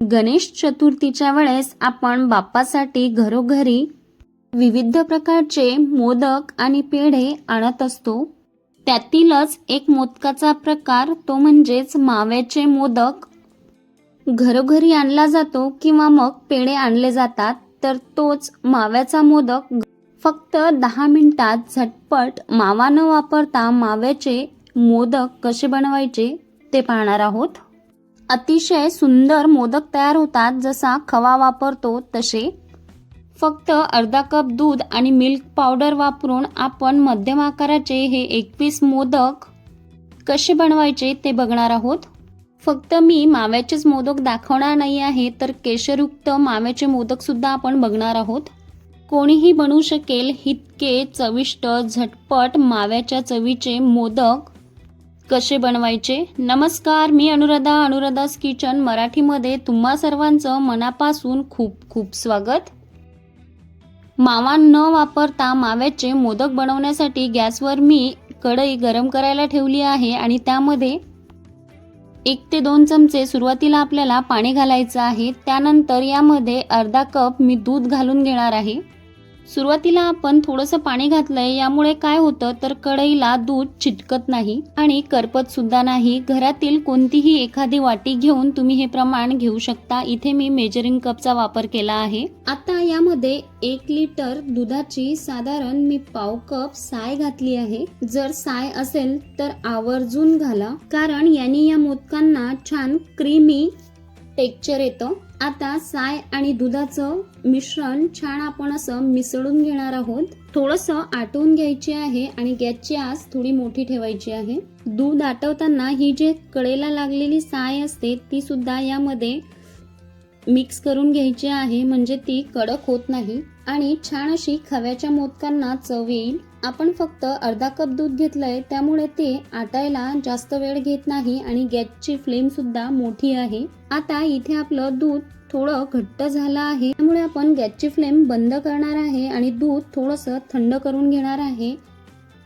गणेश चतुर्थीच्या वेळेस आपण बाप्पासाठी घरोघरी विविध प्रकारचे मोदक आणि पेढे आणत असतो. त्यातीलच एक मोदकाचा प्रकार तो म्हणजेच माव्याचे मोदक. घरोघरी आणला जातो किंवा मग पेढे आणले जातात तर तोच माव्याचा मोदक. फक्त दहा मिनिटात झटपट मावा न वापरता माव्याचे मोदक कसे बनवायचे ते पाहणार आहोत. अतिशय सुंदर मोदक तयार होतात जसा खवा वापरतो तसे. फक्त अर्धा कप दूध आणि मिल्क पावडर वापरून आपण मध्यम आकाराचे हे एकवीस मोदक कसे बनवायचे ते बघणार आहोत. फक्त मी माव्याचेच मोदक दाखवणार नाही आहे तर केशरयुक्त माव्याचे मोदकसुद्धा आपण बघणार आहोत. कोणीही बनवू शकेल इतके चविष्ट झटपट माव्याच्या चवीचे मोदक कसे बनवायचे? नमस्कार मी अनुराधा अनुराधास किचन मराठीमध्ये तुम्हा सर्वांचं मनापासून खूप खूप स्वागत. मावा न वापरता माव्याचे मोदक बनवण्यासाठी गॅसवर मी कढई गरम करायला ठेवली आहे आणि त्यामध्ये एक ते दोन चमचे सुरुवातीला आपल्याला पाणी घालायचं आहे. त्यानंतर यामध्ये अर्धा कप मी दूध घालून घेणार आहे. सुरुवातीला आपण थोडंसं पाणी घातलंय यामुळे काय होतं तर कढईला दूध चिटकत नाही आणि करपत सुद्धा नाही. घरातील कोणतीही एखादी वाटी घेऊन तुम्ही हे प्रमाण घेऊ शकता. इथे मी मेजरिंग कपचा वापर केला आहे. आता यामध्ये एक लिटर दुधाची साधारण मी पाव कप साय घातली आहे. जर साय असेल तर आवर्जून घाला कारण यांनी या मोदकांना छान क्रीमी टेक्चर येतं. आता साय आणि दुधाचं मिश्रण छान आपण असं मिसळून घेणार आहोत. थोडंसं आटवून घ्यायचे आहे आणि गॅसची आस थोडी मोठी ठेवायची आहे. दूध आटवताना ही जे कडेला लागलेली साय असते ती सुद्धा यामध्ये मिक्स करून घ्यायची आहे. म्हणजे ती कडक होत नाही. आणि छान अशी खव्याच्या मोदकांना चव येईल आपण फक्त अर्धा कप दूध घेतलंय त्यामुळे ते आटायला जास्त वेळ घेत नाही आणि गॅसची फ्लेम सुद्धा मोठी आहे. आता इथे आपलं दूध थोडं घट्ट झालं आहे त्यामुळे आपण गॅसची फ्लेम बंद करणार आहे आणि दूध थोडंसं थंड करून घेणार आहे.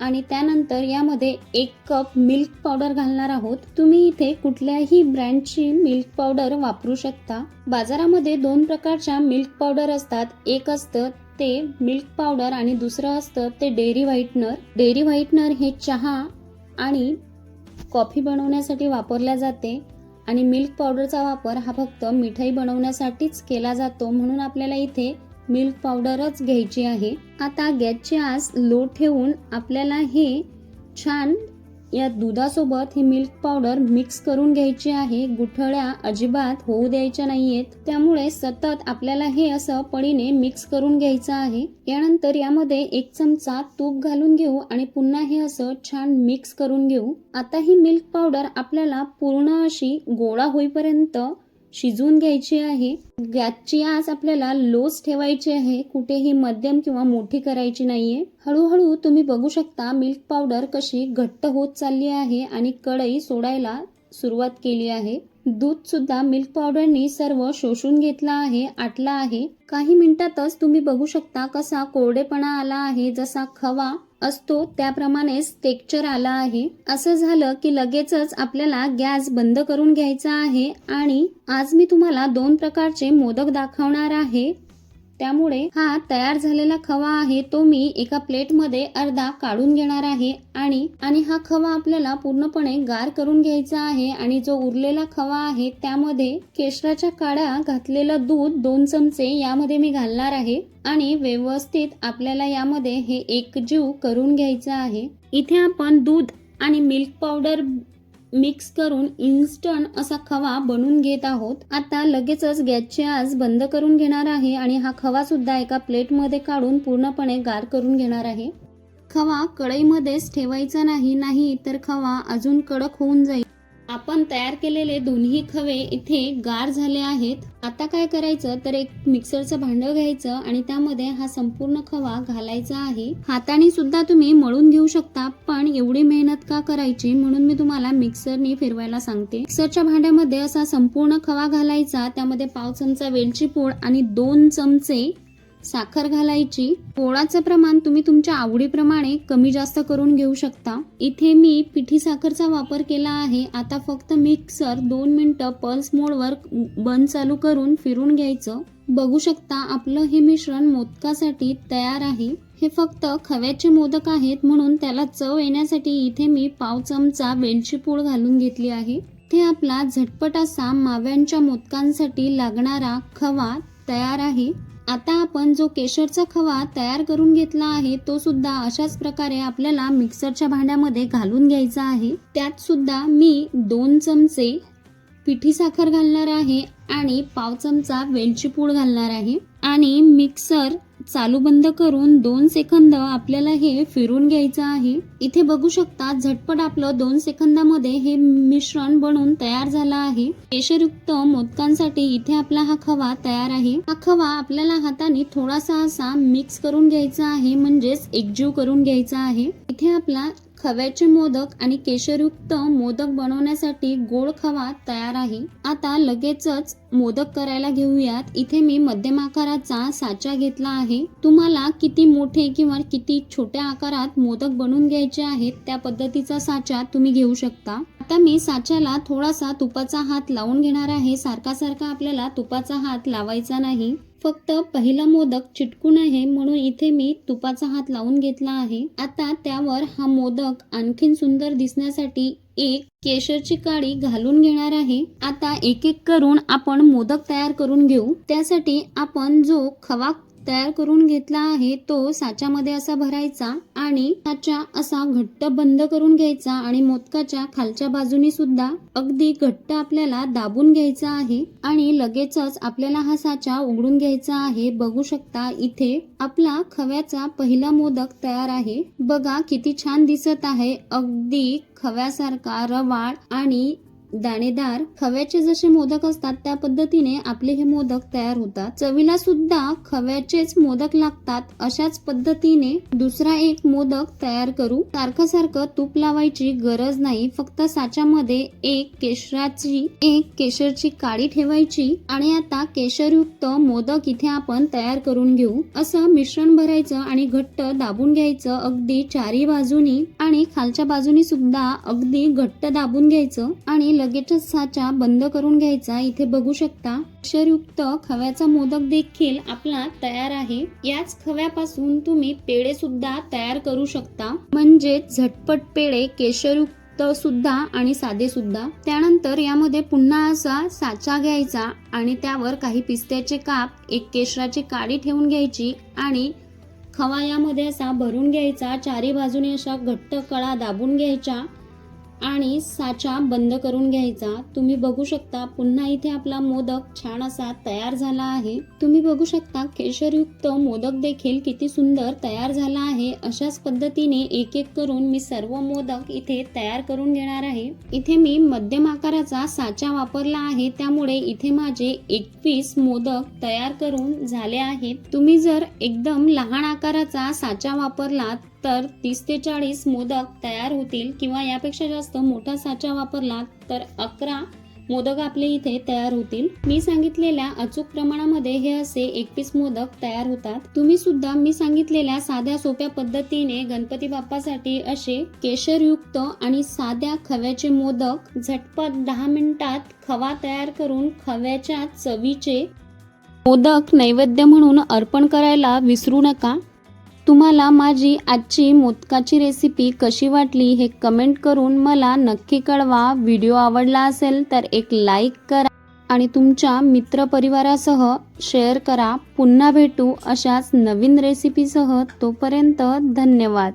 आणि त्यानंतर यामध्ये एक कप मिल्क पावडर घालणार आहोत. तुम्ही इथे कुठल्याही ब्रँडची मिल्क पावडर वापरू शकता. बाजारामध्ये दोन प्रकारच्या मिल्क पावडर असतात. एक असतं ते मिल्क पावडर आणि दुसरं असतं ते डेअरी व्हाईटनर डेअरी व्हाईटनर हे चहा आणि कॉफी बनवण्यासाठी वापरल्या जाते आणि मिल्क पावडरचा वापर हा फक्त मिठाई बनवण्यासाठीच केला जातो म्हणून आपल्याला इथे मिल्क पावडरच घ्यायची आहे. आता गॅसची आस लो ठेवून आपल्याला हे छान या दुधासोबत ही मिल्क पावडर मिक्स करून घ्यायची आहे. गुठळ्या अजिबात होऊ द्यायच्या नाहीयेत. त्यामुळे सतत आपल्याला हे असं पडीने मिक्स करून घ्यायचं आहे. यानंतर यामध्ये एक चमचा तूप घालून घेऊ आणि पुन्हा हे असं छान मिक्स करून घेऊ. आता ही मिल्क पावडर आपल्याला पूर्ण अशी गोळा होईपर्यंत शिजवून घ्यायची आहे. गॅसची आस आपल्याला लोच ठेवायची आहे. कुठेही मध्यम किंवा मोठी करायची नाहीये. हळूहळू तुम्ही बघू शकता मिल्क पावडर कशी घट्ट होत चालली आहे आणि कढई सोडायला सुरुवात केली आहे. दूध सुद्धा मिल्क पावडरनी सर्व शोषून घेतला आहे आटला आहे. काही मिनिटातच तुम्ही बघू शकता कसा कोरडेपणा आला आहे. जसा खवा असतो त्याप्रमाणेच टेक्चर आला आहे. असं झालं की लगेचच आपल्याला गॅस बंद करून घ्यायचा आहे आणि आज मी तुम्हाला दोन प्रकारचे मोदक दाखवणार आहे. त्यामुळे हा तयार झालेला खवा आहे तो मी एका प्लेटमध्ये अर्धा काढून घेणार आहे आणि आणि हा खवा आपल्याला पूर्णपणे गार करून घ्यायचा आहे आणि जो उरलेला खवा आहे त्यामध्ये केशराच्या काड्या घातलेलं दूध दोन चमचे यामध्ये मी घालणार आहे आणि व्यवस्थित आपल्याला यामध्ये हे एकजीव करून घ्यायचं आहे. इथे आपण दूध आणि मिल्क पावडर मिक्स करून इन्स्टंट असा खवा बनवून घेत आहोत. आता लगेचच गॅसची आज बंद करून घेणार आहे आणि हा खवा सुद्धा एका प्लेटमध्ये काढून पूर्णपणे गार करून घेणार आहे. खवा कढईमध्येच ठेवायचा नाही नाही तर खवा अजून कडक होऊन जाईल. आपण तयार केलेले दोन्ही खवे इथे गार झाले आहेत. आता काय करायचं? तर एक मिक्सरचं भांडं घ्यायचं आणि त्यामध्ये हा संपूर्ण खवा घालायचा आहे. हाताने सुद्धा तुम्ही मळून घेऊ शकता पण एवढी मेहनत का करायची? म्हणून मी तुम्हाला मिक्सरनी फिरवायला सांगते. मिक्सरच्या भांड्यामध्ये असा संपूर्ण खवा घालायचा त्यामध्ये पाव चमचा वेलची पूड आणि दोन चमचे साखर घालायची. पोळाचं प्रमाण तुम्ही तुमच्या आवडीप्रमाणे कमी जास्त करून घेऊ शकता. इथे मी पिठी साखरचा वापर केला आहे. आता फक्त मिक्सर दोन मिनटं पल्स मोडवर बंद चालू करून फिरून घ्यायचं. बघू शकता आपलं हे मिश्रण मोदकासाठी तयार आहे. हे फक्त खव्याचे मोदक आहेत म्हणून त्याला चव येण्यासाठी इथे मी पाव चमचा वेलची पूड घालून घेतली आहे. इथे आपला झटपट असा माव्यांच्या मोदकांसाठी लागणारा खवा तयार आहे. आता आपण जो केशरचा खवा तयार करून घेतला आहे तो सुद्धा अशाच प्रकारे आपल्याला मिक्सरच्या भांड्यामध्ये घालून घ्यायचा आहे. त्यात सुद्धा मी दोन चमचे पिठी साखर घालणार आहे आणि पाव चमचा वेलची पूड घालणार आहे. आणि मिक्सर चालू बंद करून दोन सेकंद आपल्याला हे फिरून घ्यायचं आहे. इथे बघू शकता झटपट आपलं दोन सेकंदामध्ये हे मिश्रण बनून तयार झालं आहे. केशरयुक्त मोदकांसाठी इथे आपला हा खवा तयार आहे. हा खवा आपल्याला हाताने थोडासा असा मिक्स करून घ्यायचा आहे म्हणजेच एकजीव करून घ्यायचा आहे. इथे आपला खव्याचे मोदक आणि केशरयुक्त मोदक बनवण्यासाठी गोड खवा तयार आहे. आता लगेचच मोदक करायला घेऊयात. इथे मी मध्यम आकाराचा साचा घेतला आहे. तुम्हाला किती मोठे किंवा किती छोट्या आकारात मोदक बनवून घ्यायचे आहेत त्या पद्धतीचा साचा तुम्ही घेऊ शकता. आता मी साच्याला थोडासा तुपाचा हात लावून घेणार आहे. सारखा सारखा आपल्याला तुपाचा हात लावायचा नाही. फक्त पहिला मोदक चिटकू नये म्हणून इथे मी तुपाचा हात लावून घेतला आहे. आता त्यावर हा मोदक आणखीन सुंदर दिसण्यासाठी एक केशरची काळी घालून घेणार आहे. आता एक एक करून आपण मोदक तयार करून घेऊ. त्यासाठी आपण जो खवा तयार करून घेतला आहे तो साच्यामध्ये असा भरायचा आणि साचा असा घट्ट बंद करून घ्यायचा आणि मोदकाच्या खालच्या बाजूनी सुद्धा अगदी घट्ट आपल्याला दाबून घ्यायचा आहे आणि लगेचच आपल्याला हा साचा उघडून घ्यायचा आहे. बघू शकता इथे आपला खव्याचा पहिला मोदक तयार आहे. बघा किती छान दिसत आहे. अगदी खव्यासारखा रवाळ आणि दाणेदार खव्याचे जसे मोदक असतात त्या पद्धतीने आपले हे मोदक तयार होतात. चवीला सुद्धा खव्याचेच मोदक लागतात अशाच पद्धतीने दुसरा एक मोदक तयार करू. सारखं सारखं तूप लावायची गरज नाही फक्त साच्यामध्ये एक केशराची एक केशरची काळी ठेवायची आणि आता केशरयुक्त मोदक इथे आपण तयार करून घेऊ. असं मिश्रण भरायचं आणि घट्ट दाबून घ्यायचं अगदी चारी बाजूनी आणि खालच्या बाजूनी सुद्धा अगदी घट्ट दाबून घ्यायचं आणि लगेचच साचा बंद करून घ्यायचा. इथे बघू शकता केशरयुक्त खव्याचा मोदक देखील आपला तयार आहे. याच खव्यापासून तुम्ही पेढे सुद्धा तयार करू शकता. म्हणजे झटपट पेढे केशरयुक्त सुद्धा आणि साधे सुद्धा. त्यानंतर यामध्ये पुन्हा असा साचा घ्यायचा आणि त्यावर काही पिस्त्याचे काप एक केशराची काडी ठेवून घ्यायची आणि खवा यामध्ये असा भरून घ्यायचा. चारी बाजूने अशा घट्ट कळा दाबून घ्यायच्या आणि साचा बंद करून घ्यायचा. तुम्ही बघू शकता पुन्हा इथे आपला मोदक छान असा तयार झाला आहे. तुम्ही बघू शकता केशरयुक्त मोदक देखील किती सुंदर तयार झाला आहे. अशाच पद्धतीने एक एक करून मी सर्व मोदक इथे तयार करून घेणार आहे. इथे मी मध्यम आकाराचा साचा वापरला आहे. त्यामुळे इथे माझे एकवीस मोदक तयार करून झाले आहेत. तुम्ही जर एकदम लहान आकाराचा साचा वापरलात तर तीस ते चाळीस मोदक तयार होतील किंवा यापेक्षा जास्त मोठा साचा वापरला तर अकरा मोदक आपले इथे तयार होतील. मी सांगितलेल्या अचूक प्रमाणामध्ये हे असे एकवीस मोदक तयार होतात. तुम्ही सुद्धा मी सांगितलेल्या साध्या सोप्या पद्धतीने गणपती बाप्पासाठी असे केशरयुक्त आणि साध्या खव्याचे मोदक झटपट दहा मिनिटात खवा तयार करून खव्याच्या चवीचे मोदक नैवेद्य म्हणून अर्पण करायला विसरू नका. तुम्हाला माझी आजची मोदकाची रेसिपी कशी वाटली हे कमेंट करून मला नक्की कळवा. व्हिडिओ आवडला असेल तर एक लाईक करा आणि तुमच्या मित्रपरिवारासह शेअर करा. पुन्हा भेटू अशाच नवीन रेसिपीसह तोपर्यंत धन्यवाद.